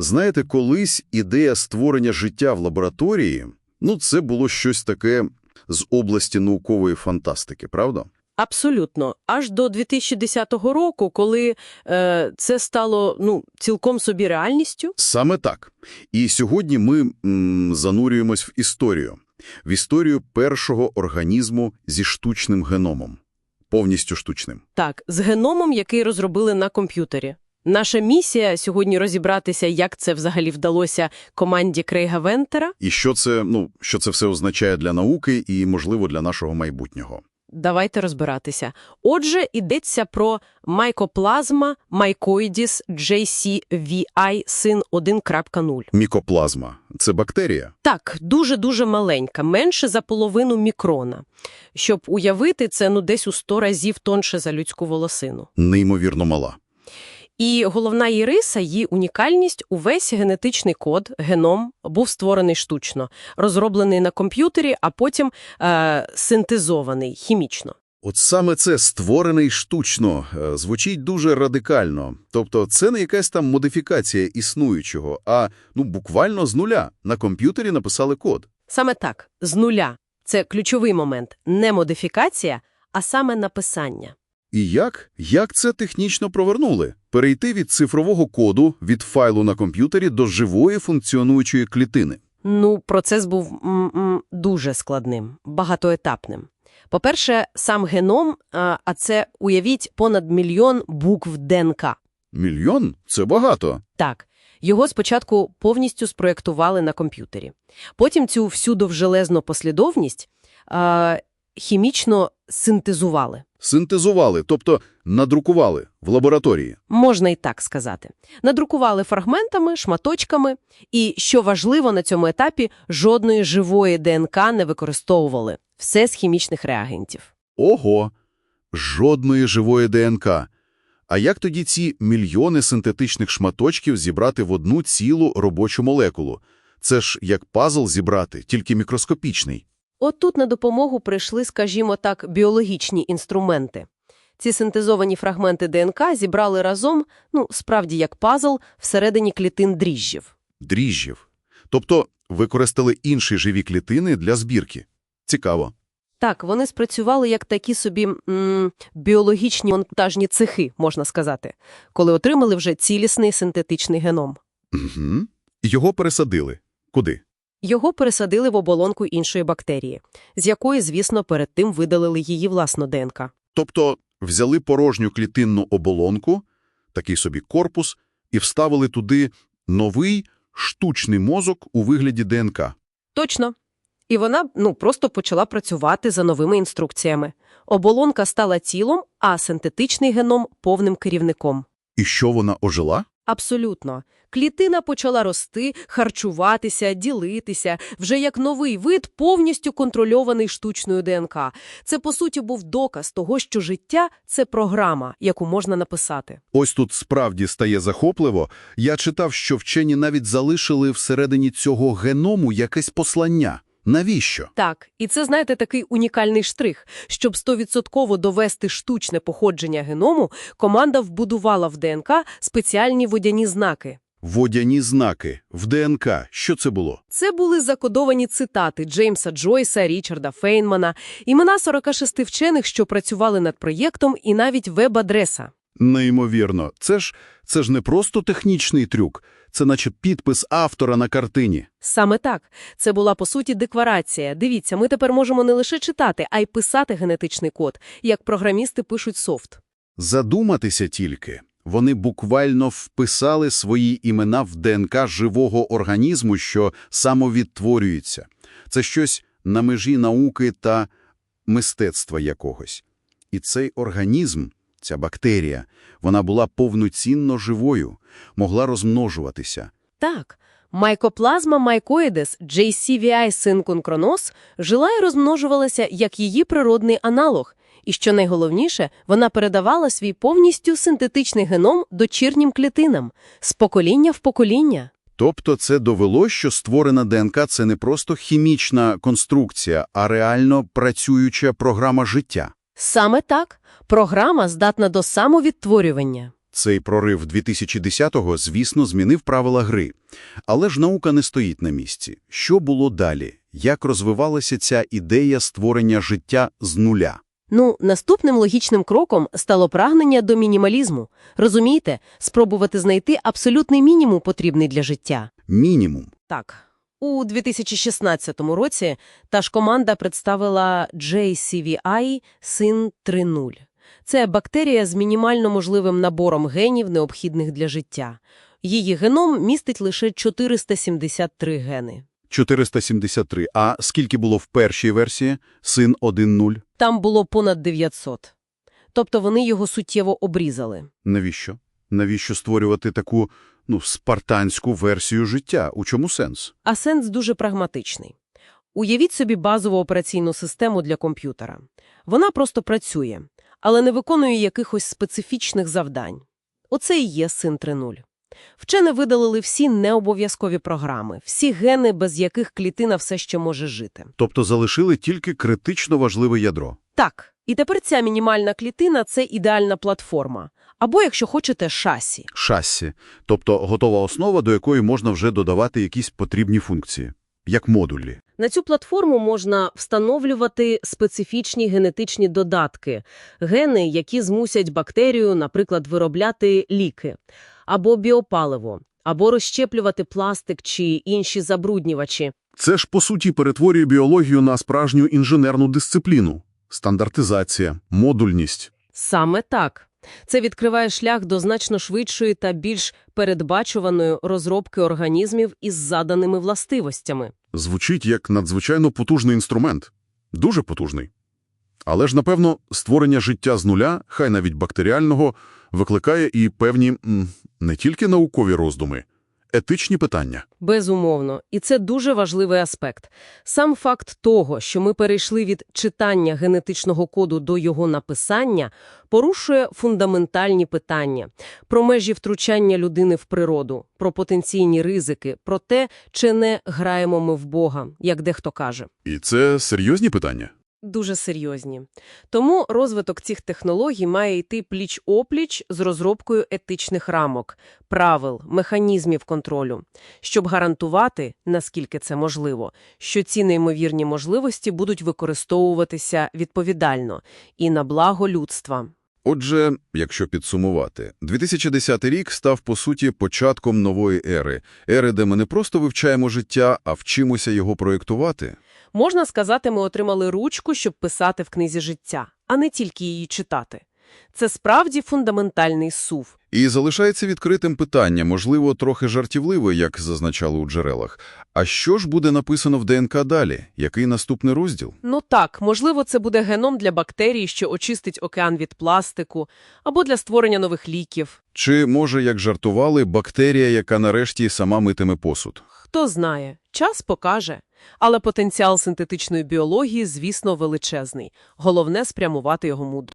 Знаєте, колись ідея створення життя в лабораторії, ну, це було щось таке з області наукової фантастики, правда? Абсолютно. Аж до 2010 року, коли е, це стало ну, цілком собі реальністю. Саме так. І сьогодні ми м, занурюємось в історію. В історію першого організму зі штучним геномом. Повністю штучним. Так, з геномом, який розробили на комп'ютері. Наша місія сьогодні розібратися, як це взагалі вдалося команді Крейга Вентера. І що це, ну, що це все означає для науки і, можливо, для нашого майбутнього. Давайте розбиратися. Отже, йдеться про майкоплазма mycoides JCVI син 1.0. Мікоплазма – це бактерія. Так, дуже-дуже маленька, менше за половину мікрона. Щоб уявити, це ну десь у 100 разів тонше за людську волосину. Неймовірно мала. І головна її риса, її унікальність – увесь генетичний код, геном, був створений штучно, розроблений на комп'ютері, а потім е, синтезований хімічно. От саме це створений штучно е, звучить дуже радикально. Тобто це не якась там модифікація існуючого, а ну буквально з нуля на комп'ютері написали код. Саме так, з нуля. Це ключовий момент. Не модифікація, а саме написання. І як? Як це технічно провернули? Перейти від цифрового коду, від файлу на комп'ютері до живої функціонуючої клітини. Ну, процес був м-м, дуже складним, багатоетапним. По-перше, сам геном, а це, уявіть, понад мільйон букв ДНК. Мільйон? Це багато. Так, його спочатку повністю спроєктували на комп'ютері. Потім цю всю довжелезну послідовність хімічно синтезували. Синтезували, тобто надрукували в лабораторії. Можна і так сказати. Надрукували фрагментами, шматочками, і, що важливо на цьому етапі, жодної живої ДНК не використовували. Все з хімічних реагентів. Ого! Жодної живої ДНК. А як тоді ці мільйони синтетичних шматочків зібрати в одну цілу робочу молекулу? Це ж як пазл зібрати, тільки мікроскопічний. От тут на допомогу прийшли, скажімо так, біологічні інструменти. Ці синтезовані фрагменти ДНК зібрали разом, ну, справді як пазл, всередині клітин дріжджів. Дріжджів. Тобто використали інші живі клітини для збірки. Цікаво. Так, вони спрацювали як такі собі м, біологічні монтажні цехи, можна сказати, коли отримали вже цілісний синтетичний геном. Угу. Його пересадили. Куди? Його пересадили в оболонку іншої бактерії, з якої, звісно, перед тим видалили її власну ДНК. Тобто взяли порожню клітинну оболонку, такий собі корпус, і вставили туди новий штучний мозок у вигляді ДНК. Точно. І вона ну, просто почала працювати за новими інструкціями. Оболонка стала тілом, а синтетичний геном – повним керівником. І що вона ожила? Абсолютно. Клітина почала рости, харчуватися, ділитися, вже як новий вид, повністю контрольований штучною ДНК. Це, по суті, був доказ того, що життя – це програма, яку можна написати. Ось тут справді стає захопливо. Я читав, що вчені навіть залишили всередині цього геному якесь послання. Навіщо? Так, і це, знаєте, такий унікальний штрих. Щоб стовідсотково довести штучне походження геному, команда вбудувала в ДНК спеціальні водяні знаки. Водяні знаки. В ДНК. Що це було? Це були закодовані цитати Джеймса Джойса, Річарда Фейнмана, імена 46 вчених, що працювали над проєктом, і навіть веб-адреса. Неймовірно. Це ж, це ж не просто технічний трюк. Це наче підпис автора на картині. Саме так. Це була, по суті, декларація. Дивіться, ми тепер можемо не лише читати, а й писати генетичний код, як програмісти пишуть софт. Задуматися тільки. Вони буквально вписали свої імена в ДНК живого організму, що самовідтворюється. Це щось на межі науки та мистецтва якогось. І цей організм, ця бактерія, вона була повноцінно живою, могла розмножуватися. Так, майкоплазма майкоїдес JCVI синкункронос жила і розмножувалася як її природний аналог. І що найголовніше, вона передавала свій повністю синтетичний геном дочірнім клітинам з покоління в покоління. Тобто це довело, що створена ДНК – це не просто хімічна конструкція, а реально працююча програма життя. Саме так, програма здатна до самовідтворювання. Цей прорив 2010-го, звісно, змінив правила гри. Але ж наука не стоїть на місці. Що було далі? Як розвивалася ця ідея створення життя з нуля? Ну, наступним логічним кроком стало прагнення до мінімалізму. Розумієте, спробувати знайти абсолютний мінімум, потрібний для життя. Мінімум. Так. У 2016 році та ж команда представила JCVI Sin 3.0. Це бактерія з мінімально можливим набором генів, необхідних для життя. Її геном містить лише 473 гени. 473. А скільки було в першій версії? Син 1.0. Там було понад 900. Тобто вони його суттєво обрізали. Навіщо? Навіщо створювати таку, ну, спартанську версію життя? У чому сенс? А сенс дуже прагматичний. Уявіть собі базову операційну систему для комп'ютера. Вона просто працює, але не виконує якихось специфічних завдань. Оце і є син 3.0. Вчені видалили всі необов'язкові програми, всі гени, без яких клітина все ще може жити. Тобто залишили тільки критично важливе ядро. Так, і тепер ця мінімальна клітина – це ідеальна платформа. Або, якщо хочете, шасі. Шассі. Тобто готова основа, до якої можна вже додавати якісь потрібні функції. Як модулі. На цю платформу можна встановлювати специфічні генетичні додатки, гени, які змусять бактерію, наприклад, виробляти ліки, або біопаливо, або розщеплювати пластик чи інші забруднювачі. Це ж, по суті, перетворює біологію на справжню інженерну дисципліну. Стандартизація, модульність. Саме так. Це відкриває шлях до значно швидшої та більш передбачуваної розробки організмів із заданими властивостями. Звучить як надзвичайно потужний інструмент. Дуже потужний. Але ж, напевно, створення життя з нуля, хай навіть бактеріального, викликає і певні не тільки наукові роздуми, етичні питання. Безумовно. І це дуже важливий аспект. Сам факт того, що ми перейшли від читання генетичного коду до його написання, порушує фундаментальні питання про межі втручання людини в природу, про потенційні ризики, про те, чи не граємо ми в Бога, як дехто каже. І це серйозні питання. Дуже серйозні. Тому розвиток цих технологій має йти пліч-опліч з розробкою етичних рамок, правил, механізмів контролю, щоб гарантувати, наскільки це можливо, що ці неймовірні можливості будуть використовуватися відповідально і на благо людства. Отже, якщо підсумувати, 2010 рік став, по суті, початком нової ери. Ери, де ми не просто вивчаємо життя, а вчимося його проєктувати. Можна сказати, ми отримали ручку, щоб писати в книзі життя, а не тільки її читати. Це справді фундаментальний сув. І залишається відкритим питання, можливо, трохи жартівливе, як зазначали у джерелах. А що ж буде написано в ДНК далі? Який наступний розділ? Ну так, можливо, це буде геном для бактерій, що очистить океан від пластику, або для створення нових ліків. Чи, може, як жартували, бактерія, яка нарешті сама митиме посуд? Хто знає, час покаже. Але потенціал синтетичної біології, звісно, величезний. Головне – спрямувати його мудро.